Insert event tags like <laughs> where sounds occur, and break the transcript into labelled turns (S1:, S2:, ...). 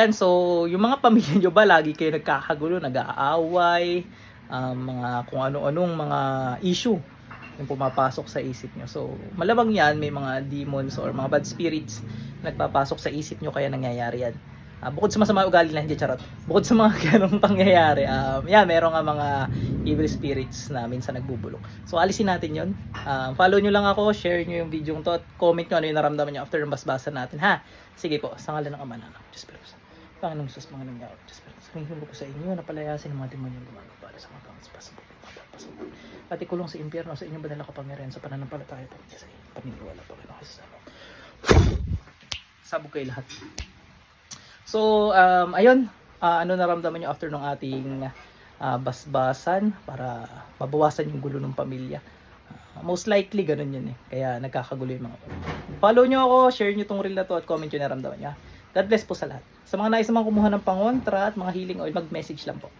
S1: Yan, so yung mga pamilya nyo ba lagi kayo nagkakagulo, nag-aaway, um, mga kung ano-anong mga issue yung pumapasok sa isip nyo. So malamang yan, may mga demons or mga bad spirits nagpapasok sa isip nyo kaya nangyayari yan. Ah, bukod sa masama ugali na hindi charot. Bukod sa mga <laughs> ganong pangyayari, um, yan, meron nga mga evil spirits na minsan nagbubulok. So alisin natin yon. Um, follow nyo lang ako, share nyo yung video to at comment nyo ano yung naramdaman nyo after ng basbasa natin ha. Sige po, sa ngalan ng Ama na Diyos Panginoong Jesus, mga nangyari. Diyos sa hinihulog ko sa inyo na palayasin ng mga demonyo gumagawa para sa mga pangaspas sa pagpapasok. Pati kulong sa impyerno sa inyo ba nila kapangyarihan sa pananampalataya po sa inyo. Paniniwala po kayo Jesus. Amen. Sabog kayo lahat. So, um, ayun, ah, ano naramdaman nyo after ng ating ah, basbasan para mabawasan yung gulo ng pamilya. Ah, most likely, ganun yun eh. Kaya nagkakagulo yung mga Follow nyo ako, share nyo tong reel na to at comment nyo naramdaman nyo. God bless po sa lahat. Sa mga nais naman kumuha ng pangontra at mga healing oil, mag-message lang po.